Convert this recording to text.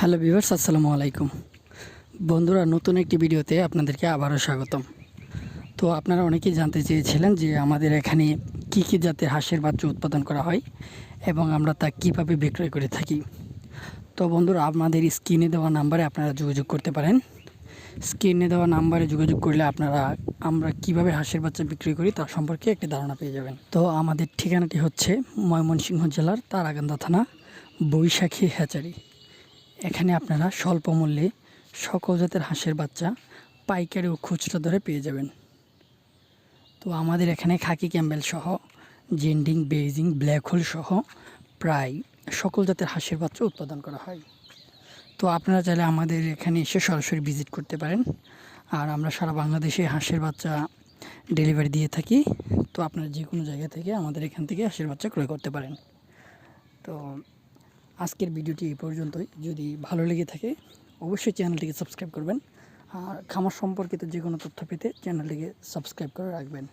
Hello viewers, আসসালামু আলাইকুম। বন্ধুরা, নতুন একটি ভিডিওতে আপনাদেরকে আবারও স্বাগতম। তো আপনারা অনেকেই জানতে চেয়েছিলেন যে আমাদের এখানে কী কী জাতের হাঁসের বাচ্চা উৎপাদন করা হয় এবং আমরা তা কীভাবে বিক্রয় করে থাকি। তো বন্ধুরা, আমাদের স্ক্রিনে দেওয়া নাম্বারে আপনারা যোগাযোগ করতে পারেন। স্ক্রিনে দেওয়া নাম্বারে যোগাযোগ করলে আপনারা, আমরা কীভাবে হাঁসের বাচ্চা বিক্রি করি তার সম্পর্কে একটি ধারণা পেয়ে যাবেন। তো আমাদের ঠিকানাটি হচ্ছে ময়মনসিংহ জেলার তারাকান্দা থানা, বৈশাখী হ্যাচারি। এখানে আপনারা স্বল্প মূল্যে সকল জাতের হাঁসের বাচ্চা, পাইকারি ও খুচরা দরে পেয়ে যাবেন। তো আমাদের এখানে খাকি ক্যাম্বেল সহ, জেন্ডিং বেইজিং ব্ল্যাক হোল সহ প্রায় সকল জাতের হাঁসের বাচ্চা উৎপাদন করা হয়। তো আপনারা চাইলে আমাদের এখানে এসে সরাসরি ভিজিট করতে পারেন। আর আমরা সারা বাংলাদেশে হাঁসের বাচ্চা ডেলিভারি দিয়ে থাকি। তো আপনারা যে কোনো জায়গা থেকে আমাদের এখান থেকে হাঁসের বাচ্চা ক্রয় করতে পারেন। তো আজকের ভিডিওটি এই পর্যন্তই। যদি ভালো লেগে থাকে, অবশ্যই চ্যানেলটিকে সাবস্ক্রাইব করবেন। আর খামার সম্পর্কিত যে কোনো তথ্য পেতে চ্যানেলটিকে সাবস্ক্রাইব করে রাখবেন।